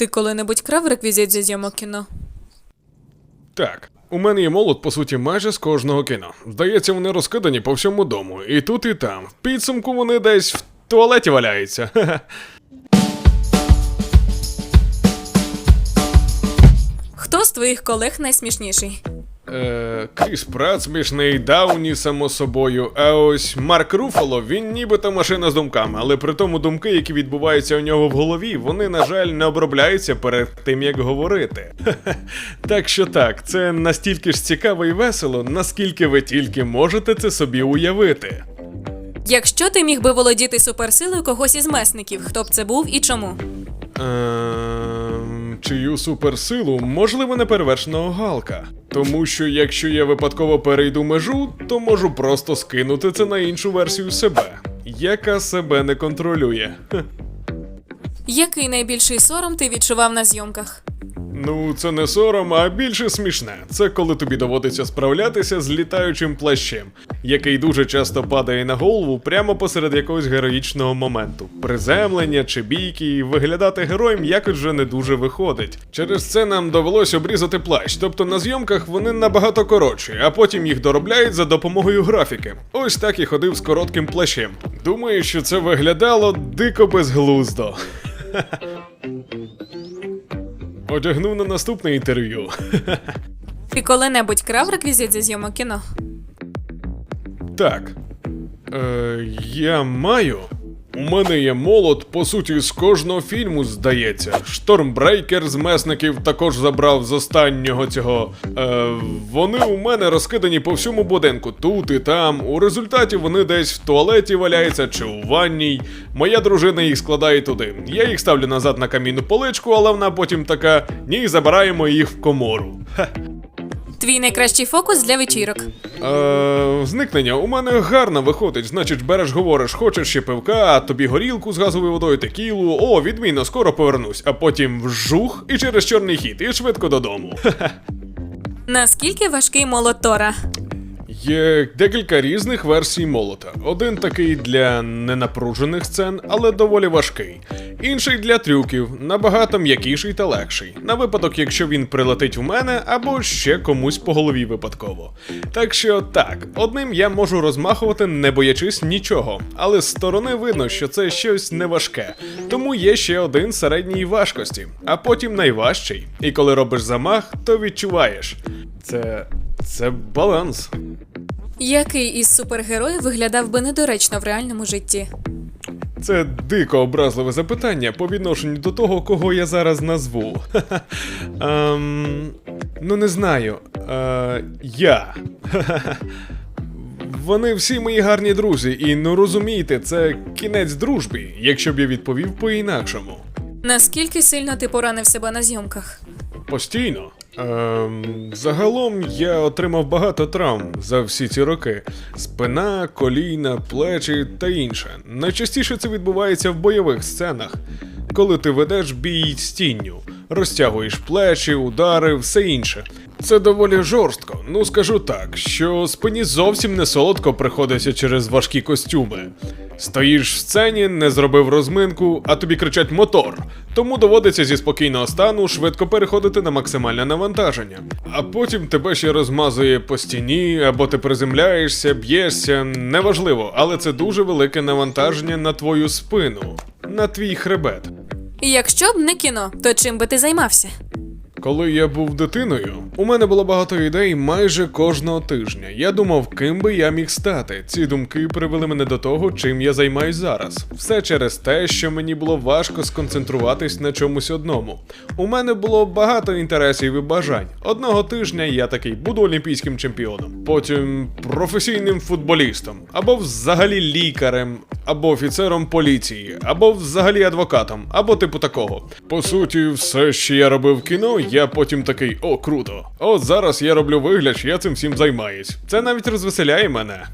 Ти коли-небудь крав реквізит зі зйомок кіно? Так, у мене є молот, по суті, майже з кожного кіно. Здається, вони розкидані по всьому дому, і тут, і там. В підсумку вони десь в туалеті валяються. Хто з твоїх колег найсмішніший? Е, Кріс Пратт смішний, Дауні, само собою. А ось Марк Руфало, він нібито машина з думками, але при тому думки, які відбуваються у нього в голові, вони, на жаль, не обробляються перед тим, як говорити. Так що так, це настільки ж цікаво і весело, наскільки ви тільки можете це собі уявити. Якщо ти міг би володіти суперсилою когось із месників, хто б це був і чому? Ем, чию суперсилу, можливо, неперевершеного Галка. Тому що якщо я випадково перейду межу, то можу просто скинути це на іншу версію себе, яка себе не контролює. Який найбільший сором ти відчував на зйомках? Ну, це не сором, а більше смішне. Це коли тобі доводиться справлятися з літаючим плащем, який дуже часто падає на голову прямо посеред якогось героїчного моменту. Приземлення чи бійки, і виглядати героєм якось вже не дуже виходить. Через це нам довелось обрізати плащ, тобто на зйомках вони набагато коротші, а потім їх доробляють за допомогою графіки. Ось так і ходив з коротким плащем. Думаю, що це виглядало дико безглуздо. Одягнув на наступне інтерв'ю. Ти коли-небудь крав реквізит зі зйомок кіно? Так. Е, я маю. У мене є молот, по суті, з кожного фільму, здається. Штормбрейкер з месників також забрав з останнього цього. Е, вони у мене розкидані по всьому будинку, тут і там. У результаті вони десь в туалеті валяються чи у ванній. Моя дружина їх складає туди. Я їх ставлю назад на камінну поличку, але вона потім така: ні, забираємо їх в комору. Ха. Твій найкращий фокус для вечірок. Е, зникнення у мене гарно виходить. Значить, береш, говориш, хочеш ще пивка, а тобі горілку з газовою водою, текілу. О, відмінно, скоро повернусь, а потім вжух і через чорний хід, і швидко додому. Наскільки важкий молот Тора? Є декілька різних версій молота. Один такий для ненапружених сцен, але доволі важкий. Інший для трюків, набагато м'якіший та легший. На випадок, якщо він прилетить в мене або ще комусь по голові випадково. Так що так, одним я можу розмахувати, не боячись нічого, але з сторони видно, що це щось неважке. Тому є ще один середньої важкості, а потім найважчий. І коли робиш замах, то відчуваєш. Це. Це баланс. Який із супергероїв виглядав би недоречно в реальному житті? Це дико образливе запитання по відношенню до того, кого я зараз назву. Ем, ну, не знаю. Е, я. Вони всі мої гарні друзі, і ну розумієте, це кінець дружбі, якщо б я відповів по-інакшому. Наскільки сильно ти поранив себе на зйомках? Постійно. Ем, загалом я отримав багато травм за всі ці роки: спина, коліна, плечі та інше. Найчастіше це відбувається в бойових сценах, коли ти ведеш бій з тінню, розтягуєш плечі, удари, все інше. Це доволі жорстко. Ну скажу так, що спині зовсім не солодко приходиться через важкі костюми. Стоїш в сцені, не зробив розминку, а тобі кричать мотор. Тому доводиться зі спокійного стану швидко переходити на максимальне навантаження. А потім тебе ще розмазує по стіні, або ти приземляєшся, б'єшся, неважливо, але це дуже велике навантаження на твою спину, на твій хребет. Якщо б не кіно, то чим би ти займався? Коли я був дитиною, у мене було багато ідей майже кожного тижня. Я думав, ким би я міг стати. Ці думки привели мене до того, чим я займаюсь зараз. Все через те, що мені було важко сконцентруватись на чомусь одному. У мене було багато інтересів і бажань. Одного тижня я такий буду олімпійським чемпіоном, потім професійним футболістом, або взагалі лікарем, або офіцером поліції, або взагалі адвокатом, або типу такого. По суті, все, що я робив в кіно, я потім такий, о, круто. От зараз я роблю вигляд, що я цим всім займаюсь. Це навіть розвеселяє мене.